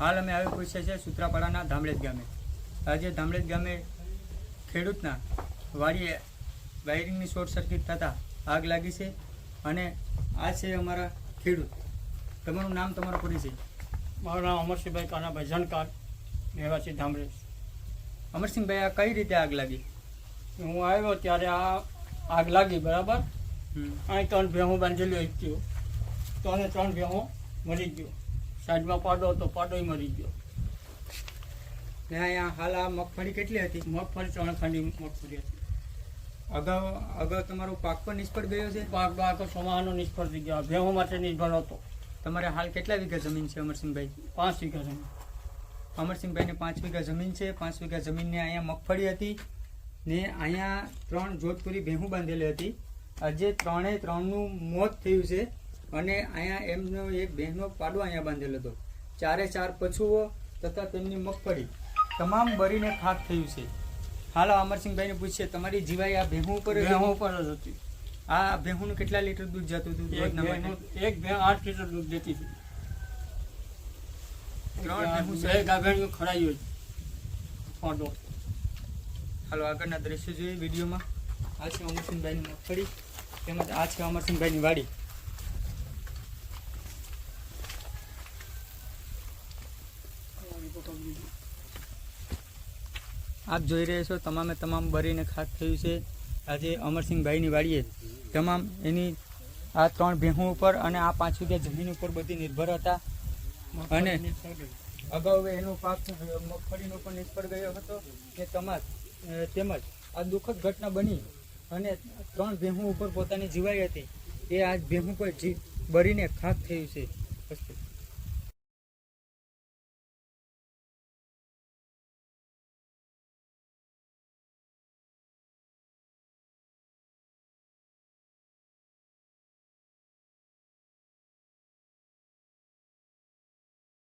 હાલ અમે આવી પૂછ્યા છે સુત્રાપાડાના ધામળેજ ગામે. આજે ધામળેજ ગામે ખેડૂતના વાડીએ વાયરિંગની શોર્ટ સર્કિટ થતાં આગ લાગી છે અને આ છે અમારા ખેડૂત. તમારું નામ તમારો પરિચય મારું નામ અમરસિંહભાઈ કાનાભાઈ જનકાર રહેવાસી ધામરેજ. અમરસિંહભાઈ આ કઈ રીતે આગ લાગી? હું આવ્યો ત્યારે આ આગ લાગી બરાબર. અહીં ત્રણ ભેહું બાંધેલી હતી ત્રણે ત્રણ ભેહું મરી ગયો. સાઈડમાં પાડો હતો પાડોય મરી ગયો. ને અહીંયા હાલ આ મગફળી કેટલી હતી? મગફળી ત્રણ ખાંડી મગફળી હતી. અગાઉ અગાઉ તમારો પાક પણ નિષ્ફળ ગયો છે? પાક બાક સમાનો નિષ્ફળ થઈ ગયો. ભેહું માટે નિર્ભર હતો. તમારે હાલ કેટલા વીઘા જમીન છે અમરસિંહભાઈ? પાંચ વીઘા જમીન. અમરસિંહભાઈને પાંચ વીઘા જમીન છે. પાંચ વીઘા જમીનને અહીંયા મગફળી હતી. ને અહીંયા ત્રણ જોધપુરી ભેહું બાંધેલી હતી. આજે ત્રણે ત્રણનું મોત થયું છે. અને અહીંયા એમનો એક બહેનો પાડો અહીંયા બાંધેલો હતો. ચારે ચાર પશુઓ તથા તેમની મગફળી. તમામ બરીને ખાક થયું છે. હાલ અમરસિંહભાઈને પૂછીએ તમારી જીવાઈ આ ભેહું ઉપર ભેહું ઉપર જ હતી. આ ભેહુંનું કેટલા લીટર દૂધ જતું હતું? એક ભે આઠ લીટર દૂધ દેતી હતી. બે ગાભણીઓ ખડાઈ હાલો આગળના દ્રશ્યો જોઈએ વિડીયોમાં. આ છે અમરસિંહભાઈની મગફળી. તેમજ આ છે અમરસિંહભાઈની વાડી. આપ જોઈ રહ્યા છો, તમામે તમામ બરીને ખાત થયું છે. આજે અમરસિંહભાઈની વાડીએ તમામ એની આ ત્રણ ભેહું ઉપર અને આ પાંચ વીઘા જમીન ઉપર બધી નિર્ભર હતા. અને અગાઉ એનો પાક મગફળીનો પણ નિષ્ફળ ગયો હતો કે તમાજ તેમજ આ દુઃખદ ઘટના બની અને ત્રણ ભેહું ઉપર પોતાની જીવાઈ હતી. એ આજ ભેહું પર જી, બરીને ખાક થયું છે.